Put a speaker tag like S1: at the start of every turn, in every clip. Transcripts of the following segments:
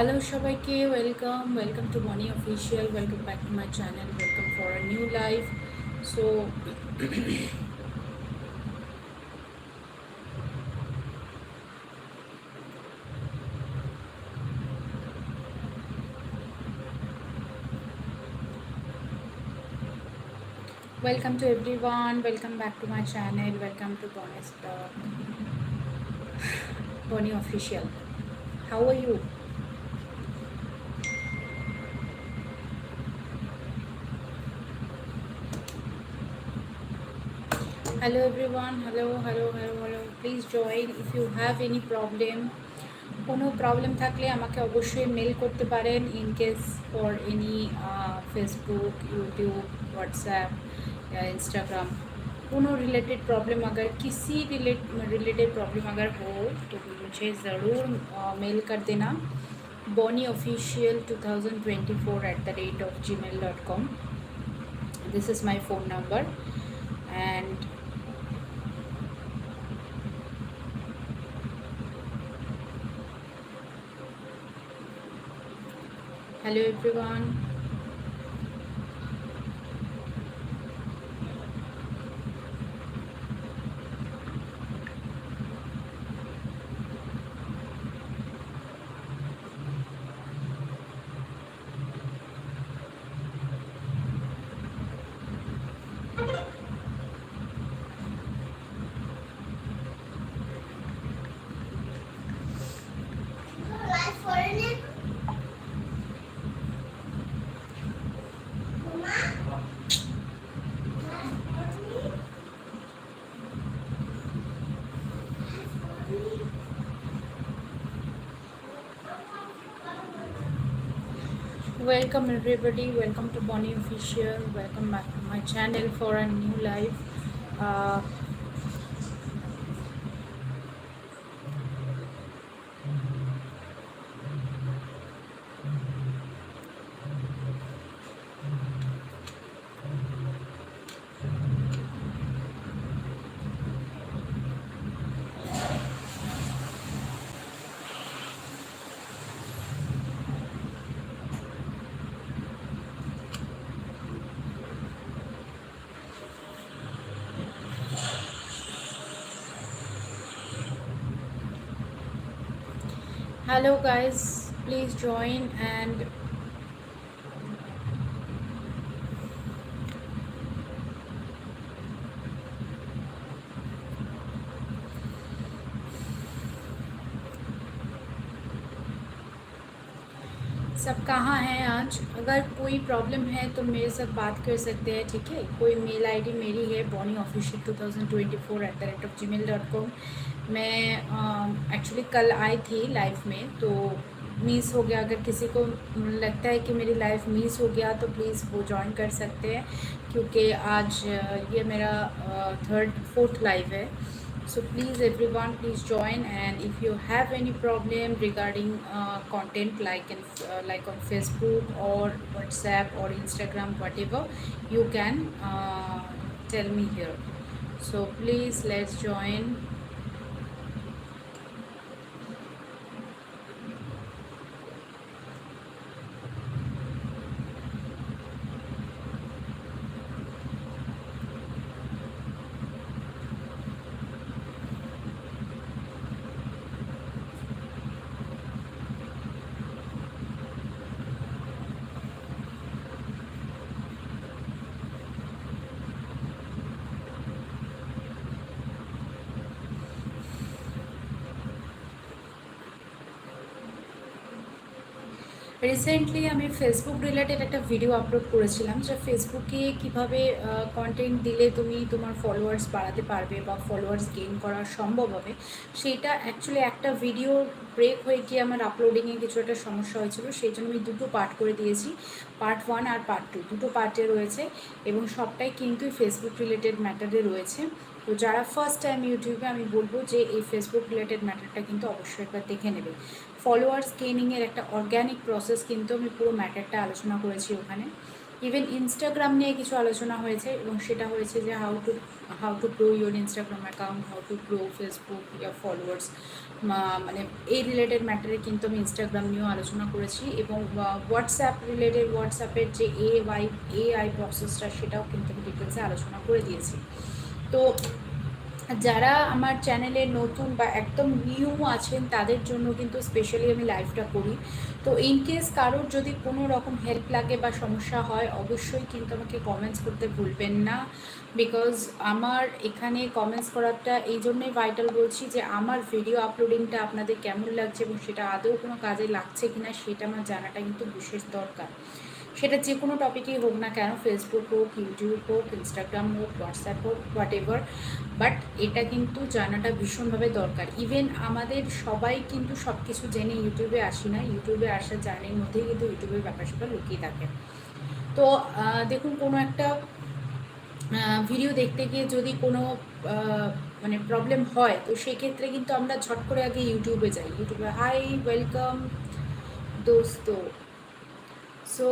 S1: Hello সবাইকে welcome welcome to Moni official welcome back to my channel welcome for a new life so welcome to everyone welcome back to my channel welcome to bonus blog bonnie official how are you hello everyone hello hello hello hello please join if you have any problem কোনো problem থাকলে আমাকে অবশ্যই mail করতে পারেন in case for any Facebook YouTube WhatsApp या Instagram कोनो related problem अगर किसी रिलेट रिलेटेड प्रॉब्लम अगर हो तो मुझे ज़रूर मेल कर देना Boni official two thousand twenty four at the rate of G mail dot com this is my phone number and hello everyone
S2: Life
S1: welcome everybody. Welcome to bonnie official. Welcome back to my channel for a new live uh, hello guys please join and सब कहाँ हैं आज? अगर कोई problem है तो मेरे साथ बात कर सकते हैं, ठीक है? कोई मेल आईडी मेरी है Boni official two thousand twenty four at the rate of gmail dot com मैं एक्चुअली कल आई थी लाइफ में तो मिस हो गया। अगर किसी को लगता है कि मेरी लाइफ मिस हो गया तो प्लीज़ वो ज्वाइन कर सकते हैं, क्योंकि आज ये मेरा थर्ड फोर्थ लाइव है। So please everyone please join. And if you have any problem regarding uh, content like in uh, like on facebook or whatsapp or instagram whatever you can uh, tell me here. So please let's join recently আমি Facebook related একটা video upload করেছিলাম, যে ফেসবুকে কীভাবে content দিলে তুমি তোমার followers বাড়াতে পারবে বা ফলোয়ার্স গেইন করা সম্ভব হবে সেইটা অ্যাকচুয়ালি একটা ভিডিও ব্রেক হয়ে গিয়ে আমার আপলোডিংয়ে কিছু একটা সমস্যা হয়েছিল, সেই জন্য আমি দুটো পার্ট করে দিয়েছি পার্ট ওয়ান আর পার্ট টু দুটো পার্টে রয়েছে এবং সবটাই কিন্তু ফেসবুক রিলেটেড ম্যাটারে রয়েছে। তো যারা ফার্স্ট টাইম ইউটিউবে আমি বলব যে এই ফেসবুক রিলেটেড ম্যাটারটা কিন্তু অবশ্যই একবার দেখে নেবে। ফলোয়ার্স গেইনিংয়ের একটা অর্গ্যানিক প্রসেস কিন্তু আমি পুরো ম্যাটারটা আলোচনা করেছি ওখানে। ইভেন ইনস্টাগ্রাম নিয়ে কিছু আলোচনা হয়েছে এবং সেটা হয়েছে যে how to how to grow your Instagram account how to grow Facebook your followers মানে এই রিলেটেড ম্যাটারে কিন্তু আমি ইনস্টাগ্রাম নিয়েও আলোচনা করেছি এবং হোয়াটসঅ্যাপ রিলেটেড হোয়াটসঅ্যাপের যে এ ওয়াই এ আই প্রসেসটা সেটাও কিন্তু আমি ডিটেলসে আলোচনা করে দিয়েছি। তো যারা আমার চ্যানেলে নতুন বা একদম নিউ আছেন, তাদের জন্য কিন্তু স্পেশালি আমি লাইভটা করি। তো ইন কেস কারোর যদি কোনো রকম হেল্প লাগে বা সমস্যা হয়, অবশ্যই কিন্তু আমাকে কমেন্টস করতে ভুলবেন না। বিকজ আমার এখানে কমেন্টস করাটা এই জন্যই ভাইটাল বলছি যে, আমার ভিডিও আপলোডিংটা আপনাদের কেমন লাগছে এবং সেটা আদৌ কোনো কাজে লাগছে কিনা, সেটা আমার জানাটা কিন্তু বিশেষ দরকার। সেটা যে কোনো টপিকেই হোক না কেন ফেসবুক হোক ইউটিউব হোক ইনস্টাগ্রাম হোক হোয়াটসঅ্যাপ হোক হোয়াট এভার বাট এটা কিন্তু জানাটা ভীষণভাবে দরকার। ইভেন আমাদের সবাই কিন্তু সব কিছু জেনে ইউটিউবে আসি না। ইউটিউবে আসার জার্নির মধ্যেই কিন্তু ইউটিউবের ব্যাপার স্যাপার লুকিয়ে থাকে। তো দেখুন, কোনো একটা ভিডিও দেখতে গিয়ে যদি কোনো মানে প্রবলেম হয়, তো সেক্ষেত্রে কিন্তু আমরা ঝট করে আগে ইউটিউবে যাই। ইউটিউবে হাই ওয়েলকাম দোস্ত। সো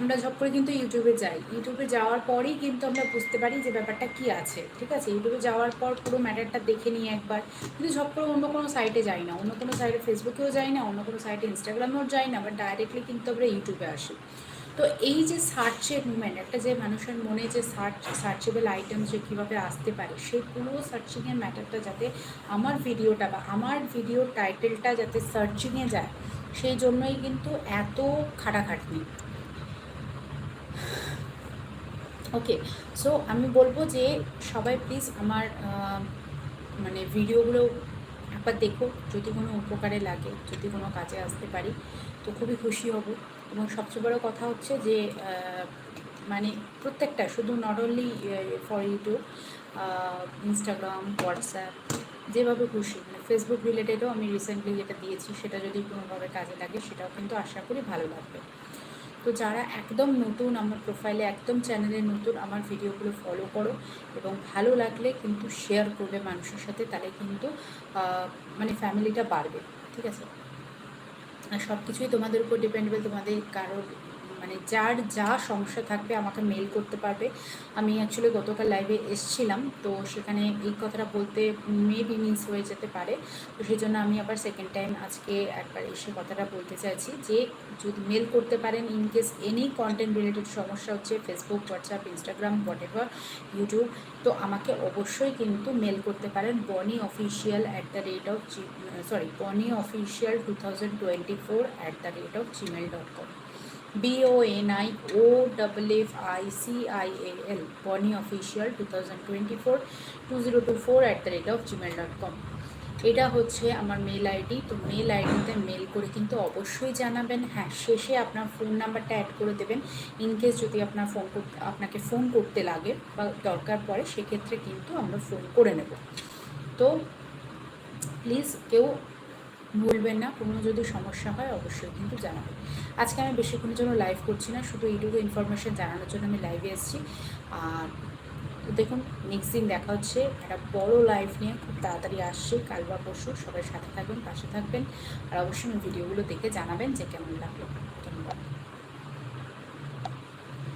S1: আমরা ঝপ করে কিন্তু ইউটিউবে যাই। ইউটিউবে যাওয়ার পরেই কিন্তু আমরা বুঝতে পারি যে ব্যাপারটা কি আছে, ঠিক আছে? ইউটিউবে যাওয়ার পর পুরো ম্যাটারটা দেখে নিই একবার। কিন্তু ঝপ করে অন্য কোনো সাইটে যাই না। অন্য কোনো সাইটে ফেসবুকেও যাই না, অন্য কোনো সাইটে ইনস্টাগ্রামেও যাই না বাট ডাইরেক্টলি কিন্তু আমরা ইউটিউবে আসি। তো এই যে সার্চের মুভমেন্ট একটা যে মানুষের মনে যে সার্চ সার্চেবল আইটেম যে কীভাবে আসতে পারে, সেই পুরো সার্চিংয়ের ম্যাটারটা যাতে আমার ভিডিওটা বা আমার ভিডিও টাইটেলটা যাতে সার্চিংয়ে যায় সেই জন্যই কিন্তু এত খাটাখাটনি। ওকে সো আমি বলব যে সবাই প্লিজ আমার মানে ভিডিওগুলো একবার দেখো, যদি কোনো উপকারে লাগে, যদি কোনো কাজে আসতে পারি, তো খুবই খুশি হব। এবং সবচেয়ে বড় কথা হচ্ছে যে মানে প্রত্যেকটা, শুধু not only for YouTube Instagram WhatsApp যেভাবে খুশি। ফেসবুক রিলেটেডও আমি রিসেন্টলি যেটা দিয়েছি, সেটা যদি কোনোভাবে কাজে লাগে, সেটাও কিন্তু আশা করি ভালো লাগবে। তো যারা একদম নতুন আমার প্রোফাইলে একদম চ্যানেলে নতুন, আমার ভিডিওগুলো ফলো করো এবং ভালো লাগলে কিন্তু শেয়ার করবে মানুষের সাথে, তাহলে কিন্তু মানে ফ্যামিলিটা বাড়বে, ঠিক আছে? আর সব কিছুই তোমাদের উপর ডিপেন্ডেবল তোমাদের কারোর মানে যার যা সমস্যা থাকবে আমাকে মেল করতে পারবে। আমি অ্যাকচুয়ালি গতকাল লাইভে এসছিলাম, তো সেখানে এই কথাটা বলতে মেবি মিস হয়ে যেতে পারে। তো সেই জন্য আমি আবার সেকেন্ড টাইম আজকে একবার এসে কথাটা বলতে চাইছি যে, যদি মেল করতে পারেন in case any content related সমস্যা হচ্ছে Facebook WhatsApp Instagram what YouTube তো আমাকে অবশ্যই কিন্তু মেল করতে পারেন। Boni official at the rate of sorry Boni official two thousand twenty four at the rate of gmail dot com B O N I O double F I C I L Boni official two thousand twenty four two zero two four at the rate of gmail dot com এটা হচ্ছে আমার mail ID তো mail আইডিতে mail করে কিন্তু অবশ্যই জানাবেন। হ্যাঁ শেষে আপনার ফোন নাম্বারটা অ্যাড করে দেবেন। ইন কেস যদি আপনার ফোন করতে, আপনাকে ফোন করতে লাগে বা দরকার পড়ে, সেক্ষেত্রে কিন্তু আমরা ফোন করে নেব। তো প্লিজ কেউ ভুলবেন না, কোনো যদি সমস্যা হয় অবশ্যই কিন্তু জানাবেন। আজকে আমি বেশিক্ষণের জন্য লাইভ করছি না, শুধু এইটুকু ইনফরমেশান জানানোর জন্য আমি লাইভে এসেছি। আর দেখুন নেক্সট দিন দেখা হচ্ছে। একটা বড় লাইভ নিয়ে খুব তাড়াতাড়ি আসছে। কাল বা পরশু সবাই সাথে থাকবেন, পাশে থাকবেন। আর অবশ্যই ভিডিওগুলো দেখে জানাবেন যে কেমন লাগল।